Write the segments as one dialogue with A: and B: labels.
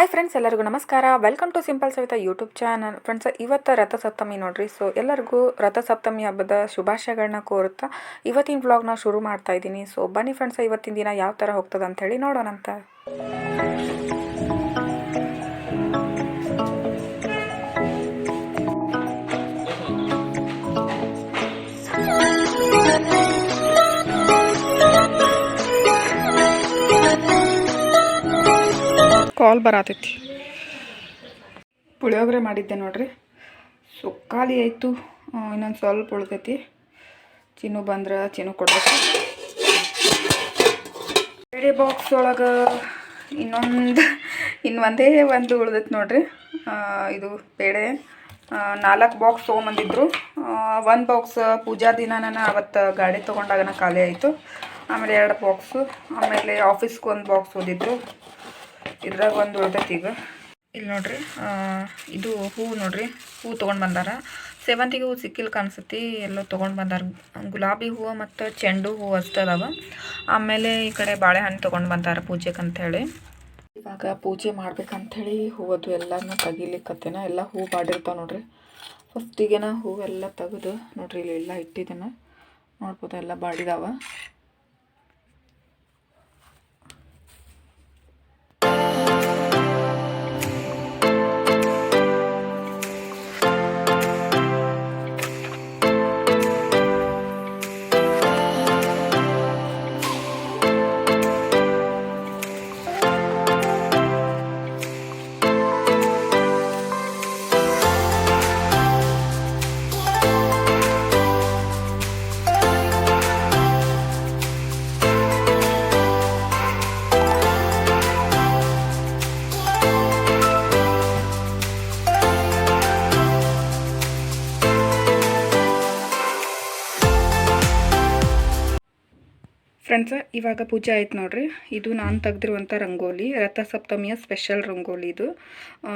A: Hi friends ಎಲ್ಲರಿಗೂ ನಮಸ್ಕಾರ. Welcome to simple Savita YouTube channel friends ಇವತ್ತು ರಥಸಪ್ತಮಿ ನೋಡ್ರಿ. ಸೊ ಎಲ್ಲರಿಗೂ ರಥಸಪ್ತಮಿ ಹಬ್ಬದ ಶುಭಾಶಯಗಳನ್ನ ಕೋರುತ್ತಾ ಇವತ್ತಿನ ವ್ಲಾಗ್ನ ಶುರು ಮಾಡ್ತಾ ಇದ್ದೀನಿ. ಸೊ ಬನ್ನಿ ಫ್ರೆಂಡ್ಸ್ ಇವತ್ತಿನ ದಿನ ಯಾವ ಥರ ಹೋಗ್ತದೆ ಹೇಳಿ ನೋಡೋಣಂತ. ಕಾಲ್ ಬರತೈತಿ. ಪುಳಿಯೋಗರೆ ಮಾಡಿದ್ದೆ ನೋಡ್ರಿ. ಸೊ ಖಾಲಿ ಆಯಿತು ಇನ್ನೊಂದು ಸ್ವಲ್ಪ ಉಳ್ದೈತಿ ಚಿನ್ನು ಬಂದ್ರೆ ಚಿನ್ನು ಕೊಡ್ಬೇಕು. ಬೇರೆ ಬಾಕ್ಸ್ ಒಳಗೆ ಇನ್ನೊಂದು ಇನ್ನು ಒಂದೇ ಒಂದು ಉಳ್ದೈತಿ ನೋಡ್ರಿ. ಇದು ಬೇಳೆ. ನಾಲ್ಕು ಬಾಕ್ಸ್ ತೊಗೊಂಬಂದಿದ್ರು. ಒಂದು ಬಾಕ್ಸ್ ಪೂಜಾ ದಿನ ಅವತ್ತು ಗಾಡಿ ತೊಗೊಂಡಾಗನ ಖಾಲಿ ಆಯಿತು. ಆಮೇಲೆ ಎರಡು ಬಾಕ್ಸು ಆಮೇಲೆ ಆಫೀಸ್ಗೆ ಒಂದು ಬಾಕ್ಸ್ ಓದಿದ್ರು ಇದ್ರಾಗ ಒಂದು ಉಳ್ದೈತಿ ಈಗ. ಇಲ್ಲಿ ನೋಡ್ರಿ ಇದು ಹೂವು ನೋಡ್ರಿ ಹೂವು ತೊಗೊಂಡು ಬಂದಾರ. ಸೇವಂತಿಗೆ ಹೂವು ಸಿಕ್ಕಿಲ್ ಕಾಣಿಸತಿ, ಎಲ್ಲೋ ತೊಗೊಂಡು ಬಂದಾರ. ಗುಲಾಬಿ ಹೂವು ಮತ್ತು ಚೆಂಡು ಹೂವು ಅದಾವ. ಆಮೇಲೆ ಈ ಕಡೆ ಬಾಳೆಹಣ್ಣು ತೊಗೊಂಡು ಬಂದಾರ ಪೂಜೆಗೆ ಅಂಥೇಳಿ ಇವಾಗ ಪೂಜೆ ಮಾಡ್ಬೇಕಂಥೇಳಿ ಹೂವದು ಎಲ್ಲನೂ ತೆಗಿಲಿಕ್ಕತ್ತೇನ ಎಲ್ಲ ಹೂ ಬಾಡಿರ್ತಾವೆ ನೋಡ್ರಿ. ಫಸ್ಟಿಗೆನ ಹೂವೆಲ್ಲ ತೆಗೆದು ನೋಡ್ರಿ ಇಲ್ಲಿ ಎಲ್ಲ ಇಟ್ಟಿದ್ದೇನೆ ನೋಡ್ಬೋದು ಎಲ್ಲ ಬಾಡಿದಾವ. ಫ್ರೆಂಡ್ಸ್, ಇವಾಗ ಪೂಜೆ ಆಯ್ತು ನೋಡ್ರಿ. ಇದು ನಾನು ತೆಗೆದಿರುವಂಥ ರಂಗೋಲಿ, ರಥಸಪ್ತಮಿಯ ಸ್ಪೆಷಲ್ ರಂಗೋಲಿ ಇದು.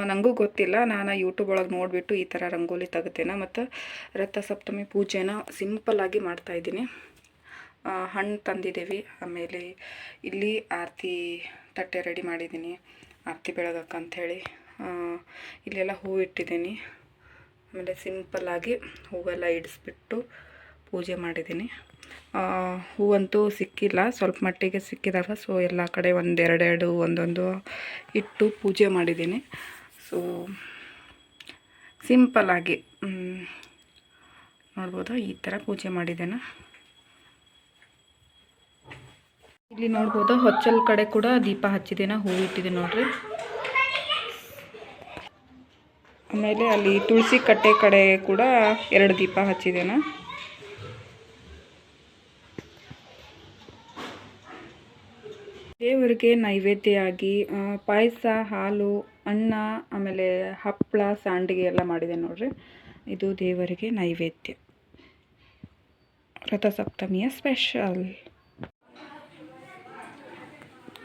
A: ನನಗೂ ಗೊತ್ತಿಲ್ಲ. ನಾನು ಯೂಟ್ಯೂಬ್ ಒಳಗೆ ನೋಡಿಬಿಟ್ಟು ಈ ಥರ ರಂಗೋಲಿ ತೆಗಿತೇನೆ ಮತ್ತು ರಥಸಪ್ತಮಿ ಪೂಜೆನ ಸಿಂಪಲ್ಲಾಗಿ ಮಾಡ್ತಾಯಿದ್ದೀನಿ ಹಣ್ಣು ತಂದಿದ್ದೀವಿ ಆಮೇಲೆ ಇಲ್ಲಿ ಆರತಿ ತಟ್ಟೆ ರೆಡಿ ಮಾಡಿದ್ದೀನಿ. ಆರತಿ ಬೆಳಗಕ್ಕಂಥೇಳಿ ಇಲ್ಲೆಲ್ಲ ಹೂವು ಇಟ್ಟಿದ್ದೀನಿ. ಆಮೇಲೆ ಸಿಂಪಲ್ಲಾಗಿ ಹೂವೆಲ್ಲ ಇಡಿಸ್ಬಿಟ್ಟು ಪೂಜೆ ಮಾಡಿದ್ದೀನಿ. ಹೂವಂತೂ ಸಿಕ್ಕಿಲ್ಲ. ಸ್ವಲ್ಪ ಮಟ್ಟಿಗೆ ಸಿಕ್ಕಿದಾಗ ಸೊ ಎಲ್ಲ ಕಡೆ ಒಂದೆರಡೆರಡು, ಒಂದೊಂದು ಇಟ್ಟು ಪೂಜೆ ಮಾಡಿದ್ದೀನಿ. ಸೊ ಸಿಂಪಲ್ಲಾಗಿ ನೋಡ್ಬೋದು? ಈ ಥರ ಪೂಜೆ ಮಾಡಿದ್ದೇನೆ. ಇಲ್ಲಿ ನೋಡ್ಬೋದು? ಹೊಚ್ಚಲ್ ಕಡೆ ಕೂಡ ದೀಪ ಹಚ್ಚಿದ್ದೇನೆ. ಹೂವು ಇಟ್ಟಿದೆ ನೋಡ್ರಿ. ಆಮೇಲೆ ಅಲ್ಲಿ ತುಳಸಿ ಕಟ್ಟೆ ಕಡೆ ಕೂಡ ಎರಡು ದೀಪ ಹಚ್ಚಿದ್ದೇನೆ. ದೇವರಿಗೆ ನೈವೇದ್ಯವಾಗಿ ಪಾಯಸ ಹಾಲು ಅನ್ನ ಆಮೇಲೆ ಹಪ್ಪಳ ಸಂಡಿಗೆ ಎಲ್ಲ ಮಾಡಿದೆ ನೋಡ್ರಿ. ಇದು ದೇವರಿಗೆ ನೈವೇದ್ಯ. ರಥಸಪ್ತಮಿಯ ಸ್ಪೆಷಲ್.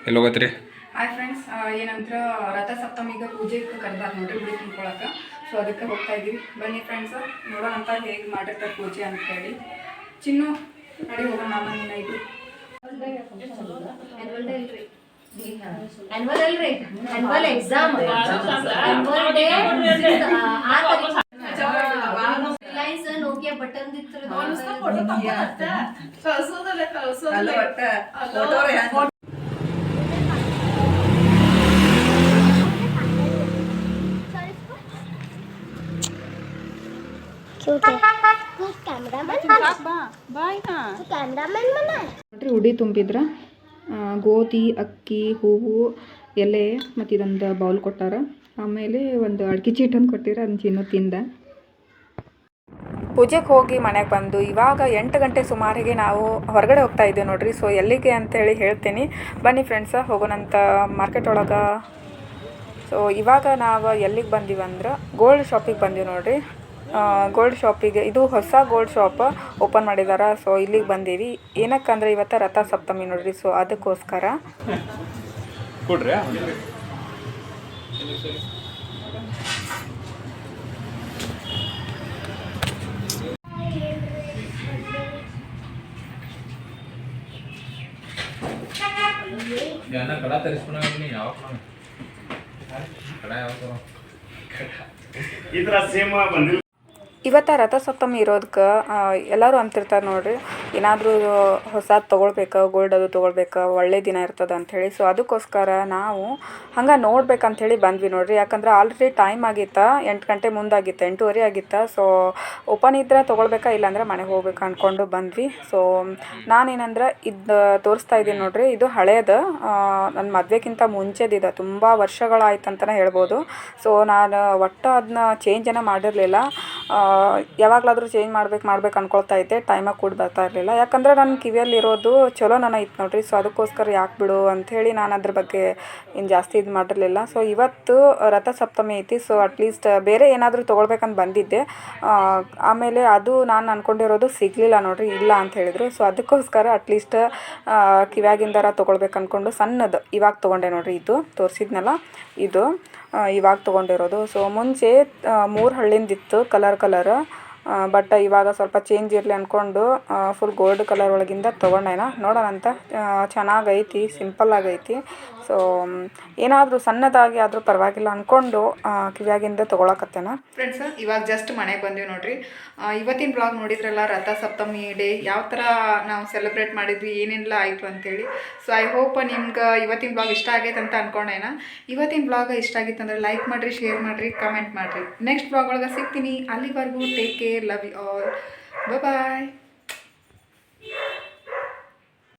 B: ಎಲ್ಲಿ ಹೋಗತ್ರಿ
A: ಹಾಯ್ ಫ್ರೆಂಡ್ಸ್ ಏನಂದ್ರೆ ರಥಸಪ್ತಮಿಗೆ ಪೂಜೆಗೆ ಕರೆದಾರ ನೋಡ್ರಿ ಗುಡಿ ತುಂಬ್ಕೊಳಕ್ಕೆ ಸೊ ಅದಕ್ಕೆ ಹೋಗ್ತಾ ಇದೀವಿ. ಬನ್ನಿ ಫ್ರೆಂಡ್ಸ್ ನೋಡೋಣ ಅಂತ ಹೇಗೆ ಮಾಡಿರ್ತಾರೆ ಪೂಜೆ ಅಂತ ಹೇಳಿ. ಚಿನ್ನು ನಡಿ ಹೋಗೋಣ ನಾನು ನಿನ್ನ ಇದು
C: ಆನ್ಯುವಲ್ ಅಲ್ರಿ annual exam annual day Reliance Nokia button
A: ನೋಡ್ರಿ ಉಡಿ ತುಂಬಿದ್ರ ಆ, ಗೋಧಿ, ಅಕ್ಕಿ, ಹೂವು, ಎಲೆ ಮತ್ತು ಇದೊಂದು ಬೌಲ್ ಕೊಟ್ಟಾರ. ಆಮೇಲೆ ಒಂದು ಅಡಿಕೆ ಚೀಟನ್ನು ಕೊಟ್ಟಿರ ಅದನ್ನ ತಿನ್ನು, ತಿಂದ. ಪೂಜೆಗೆ ಹೋಗಿ ಮನೆಗೆ ಬಂದು ಇವಾಗ ಎಂಟು ಗಂಟೆ ಸುಮಾರಿಗೆ ನಾವು ಹೊರಗಡೆ ಹೋಗ್ತಾ ಇದ್ದೀವಿ ನೋಡ್ರಿ. ಸೊ ಎಲ್ಲಿಗೆ ಅಂತೇಳಿ ಹೇಳ್ತೀನಿ. ಬನ್ನಿ ಫ್ರೆಂಡ್ಸ ಹೋಗೋಣಂತ ಮಾರ್ಕೆಟ್ ಒಳಗೆ. ಸೊ ಇವಾಗ ನಾವು ಎಲ್ಲಿಗೆ ಬಂದೀವಿ ಅಂದ್ರೆ ಗೋಲ್ಡ್ ಶಾಪಿಗೆ ಬಂದೀವಿ ನೋಡ್ರಿ. ಗೋಲ್ಡ್ ಶಾಪಿಗೆ ಇದು ಹೊಸ ಗೋಲ್ಡ್ ಶಾಪ್ ಓಪನ್ ಮಾಡಿದಾರ. ಸೊ ಇಲ್ಲಿಗೆ ಬಂದೀವಿ. ಏನಕ್ಕಂದ್ರೆ ಇವತ್ತು ರಥ ಸಪ್ತಮಿ ನೋಡ್ರಿ. ಸೊ ಅದಕ್ಕೋಸ್ಕರ.
B: ಕಡ ತರಿಸ್ಕೊಂಡಿ ಯಾವ
D: ಈ ಥರ ಸೇಮ್ ಬಂದಿಲ್ಲ.
A: ಇವತ್ತು ರಥಸಪ್ತಮಿ ಇರೋದಕ್ಕೆ ಎಲ್ಲರೂ ಅಂತಿರ್ತಾರೆ ನೋಡಿರಿ. ಏನಾದರೂ ಹೊಸದು ತೊಗೊಳ್ಬೇಕು ಗೋಲ್ಡ್ ಅದು ತೊಗೊಳ್ಬೇಕು, ಒಳ್ಳೆ ದಿನ ಇರ್ತದೆ ಅಂಥೇಳಿ ಸೊ ಅದಕ್ಕೋಸ್ಕರ ನಾವು ಹಂಗೆ ನೋಡ್ಬೇಕಂಥೇಳಿ ಬಂದ್ವಿ ನೋಡಿರಿ. ಯಾಕಂದ್ರೆ ಆಲ್ರೆಡಿ ಟೈಮ್ ಆಗಿತ್ತು, ಎಂಟು ಗಂಟೆ ಮುಂದಾಗಿತ್ತು, ಎಂಟೂವರೆ ಆಗಿತ್ತು. ಸೊ ಓಪನ್ ಇದ್ದರೆ ತೊಗೊಳ್ಬೇಕಾ, ಇಲ್ಲಾಂದ್ರೆ ಮನೆಗೆ ಹೋಗ್ಬೇಕು ಅಂದ್ಕೊಂಡು ಬಂದ್ವಿ. ಸೊ ನಾನೇನಂದ್ರೆ ಇದು ತೋರಿಸ್ತಾ ಇದ್ದೀನಿ ನೋಡಿರಿ. ಇದು ಹಳೇದ ನನ್ನ ಮದುವೆಗಿಂತ ಮುಂಚೆದಿದೆ ತುಂಬ ವರ್ಷಗಳಾಯ್ತು ಅಂತಲೇ ಹೇಳ್ಬೋದು. ಸೊ ನಾನು ಒಟ್ಟು ಅದನ್ನ ಚೇಂಜನ್ನು ಮಾಡಿರಲಿಲ್ಲ. ಯಾವಾಗಲಾದರೂ ಚೇಂಜ್ ಮಾಡ್ಬೇಕು ಮಾಡ್ಬೇಕು ಅಂದ್ಕೊಳ್ತಾ ಇದ್ದೆ. ಟೈಮಾಗಿ ಕೂಡ ಬರ್ತಾ ಇರಲಿಲ್ಲ. ಯಾಕಂದ್ರೆ ನನ್ನ ಕಿವಿಯಲ್ಲಿರೋದು ಚಲೋ ನಾನು ಇತ್ತು ನೋಡ್ರಿ. ಸೊ ಅದಕ್ಕೋಸ್ಕರ ಯಾಕೆ ಬಿಡು ಅಂಥೇಳಿ ನಾನು ಅದ್ರ ಬಗ್ಗೆ ಏನು ಜಾಸ್ತಿ ಇದು ಮಾಡಿರಲಿಲ್ಲ. ಸೊ ಇವತ್ತು ರಥಸಪ್ತಮಿ ಐತಿ. ಸೊ ಅಟ್ಲೀಸ್ಟ್ ಬೇರೆ ಏನಾದರೂ ತೊಗೊಳ್ಬೇಕಂತ ಬಂದಿದ್ದೆ. ಆಮೇಲೆ ಅದು ನಾನು ಅಂದ್ಕೊಂಡಿರೋದು ಸಿಗಲಿಲ್ಲ ನೋಡಿರಿ, ಇಲ್ಲ ಅಂತ ಹೇಳಿದ್ರು. ಸೊ ಅದಕ್ಕೋಸ್ಕರ ಅಟ್ಲೀಸ್ಟ್ ಕಿವ್ಯಾಗಿಂದರ ತೊಗೊಳ್ಬೇಕು ಅಂದ್ಕೊಂಡು ಸಣ್ಣದು ಇವಾಗ ತೊಗೊಂಡೆ ನೋಡಿರಿ ಇದು. ತೋರಿಸಿದ್ನಲ್ಲ, ಇದು. ಇವಾಗ ತೊಗೊಂಡಿರೋದು. ಸೊ ಮುಂಚೆ ಮೂರು ಹಳ್ಳಿಂದಿತ್ತು ಕಲರ್ ಕಲರ್ ಬಟ್ ಇವಾಗ ಸ್ವಲ್ಪ ಚೇಂಜ್ ಇರಲಿ ಅಂದ್ಕೊಂಡು ಫುಲ್ ಗೋಲ್ಡ್ ಕಲರ್ ಒಳಗಿಂದ ತೊಗೊಂಡೇನ ನೋಡೋಣ ಅಂತ. ಚೆನ್ನಾಗೈತಿ ಸಿಂಪಲ್ ಆಗೈತಿ. ಸೊ ಏನಾದರೂ ಸಣ್ಣದಾಗಿ ಆದರೂ ಪರವಾಗಿಲ್ಲ ಅಂದ್ಕೊಂಡು ಕಿವ್ಯಾಗಿಂದ ತೊಗೊಳಕತ್ತೇನ? ಫ್ರೆಂಡ್ಸ್ ಇವಾಗ ಜಸ್ಟ್ ಮನೆಗೆ ಬಂದ್ವಿ ನೋಡ್ರಿ. ಇವತ್ತಿನ ಬ್ಲಾಗ್ ನೋಡಿದ್ರಲ್ಲ ರಥ ಸಪ್ತಮಿ ಡೇ ಯಾವ ಥರ ನಾವು ಸೆಲೆಬ್ರೇಟ್ ಮಾಡಿದ್ವಿ, ಏನೆಲ್ಲ ಆಯಿತು ಅಂತೇಳಿ. ಸೊ ಐ ಹೋಪ್ ನಿಮ್ಗೆ ಇವತ್ತಿನ ಬ್ಲಾಗ್ ಇಷ್ಟ ಆಗೈತೆ ಅಂತ ಅಂದ್ಕೊಂಡೇನ ಇವತ್ತಿನ ಬ್ಲಾಗ್ ಇಷ್ಟ ಆಗಿತ್ತು ಅಂದ್ರೆ ಲೈಕ್ ಮಾಡಿರಿ ಶೇರ್ ಮಾಡಿರಿ ಕಮೆಂಟ್ ಮಾಡಿರಿ. ನೆಕ್ಸ್ಟ್ ಬ್ಲಾಗ್ ಒಳಗೆ ಸಿಗ್ತೀನಿ. ಅಲ್ಲಿವರೆಗೂ take care care. Love you all. Bye-bye.